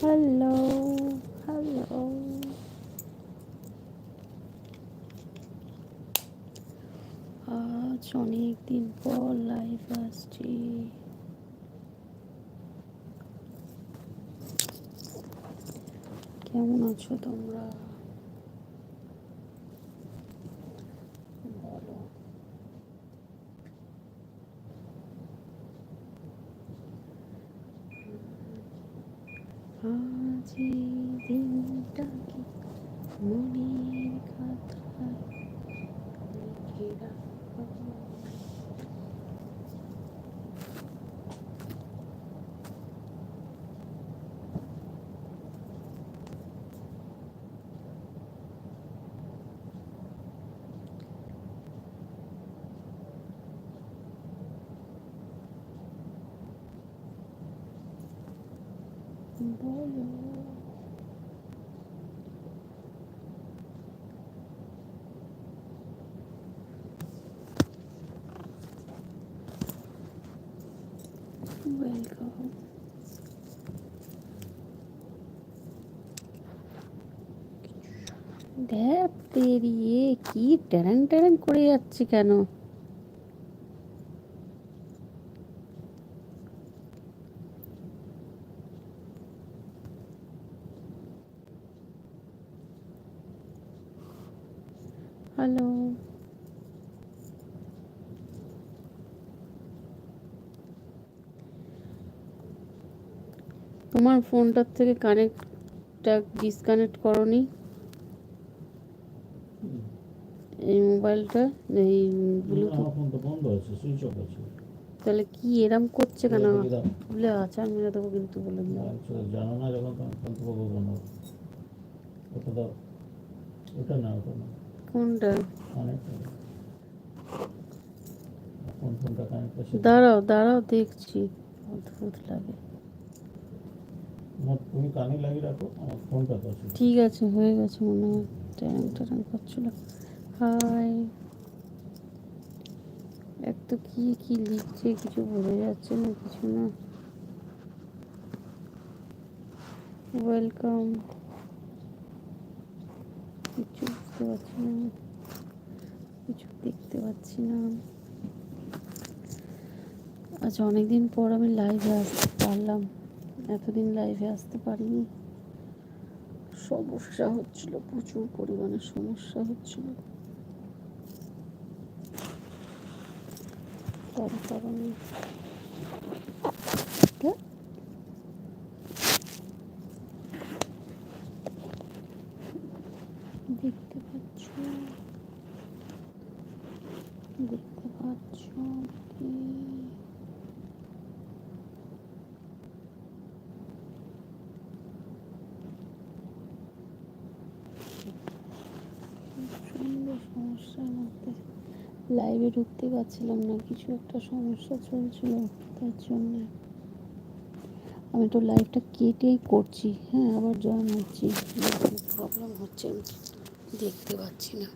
Hello hello আজ অনেক দিন পর লাইভ আসছি। কেমন আছো তোমরা? আজ এই দিনটাকে মনের কথায় দেখ পেরিয়ে কি ট্যারাং ট্যারাং করে যাচ্ছে কেন হ্যালো তোমার ফোনটার থেকে কানেক্টটা ডিসকানেক্ট করনি? এই মোবাইলটা? এই ব্লুটুথ বন্ধ আছে সুইচ অফ আছে। তাহলে কি এরম করছে কেন। বলে আচার মেরে দেবো কিন্তু বলে আচ্ছা, জানো না যখন তখন বলব ওটা দাও। ওটা না ওটা না কোনটা দাঁড়াও দাঁড়াও দেখছি। অদ্ভুত লাগে। তুমি কানে লাগিয়ে রাখো আমার ফোনটা তো ঠিক আছে হয়ে গেছে মনে হয়। ট্যাং ট্যাং করছিল। হাই। এক তো কি কি লিখছে কিছু বোঝা যাচ্ছে না কিছু না। ওয়েলকাম। কিছু বুঝতে পারছি না। কিছু দেখতে পাচ্ছি না। আজ অনেকদিন পর আমি লাইভে আসতে পারলাম। এতদিন লাইভে আসতে পারিনি। সমস্যা হচ্ছিল, প্রচুর পরিমাণে সমস্যা হচ্ছিল। তার কারণে কে? দেখতে পাচ্ছ দেখতে পাচ্ছ কি? সমস্যার মধ্যে লাইভে ঢুকতে পারছিলাম না, কিছু একটা সমস্যা চলছিল তার জন্য। আমি তো লাইভটা কেটেই করছি হ্যাঁ আবার জয়েন হচ্ছি। প্রবলেম হচ্ছে দেখতে পাচ্ছি না।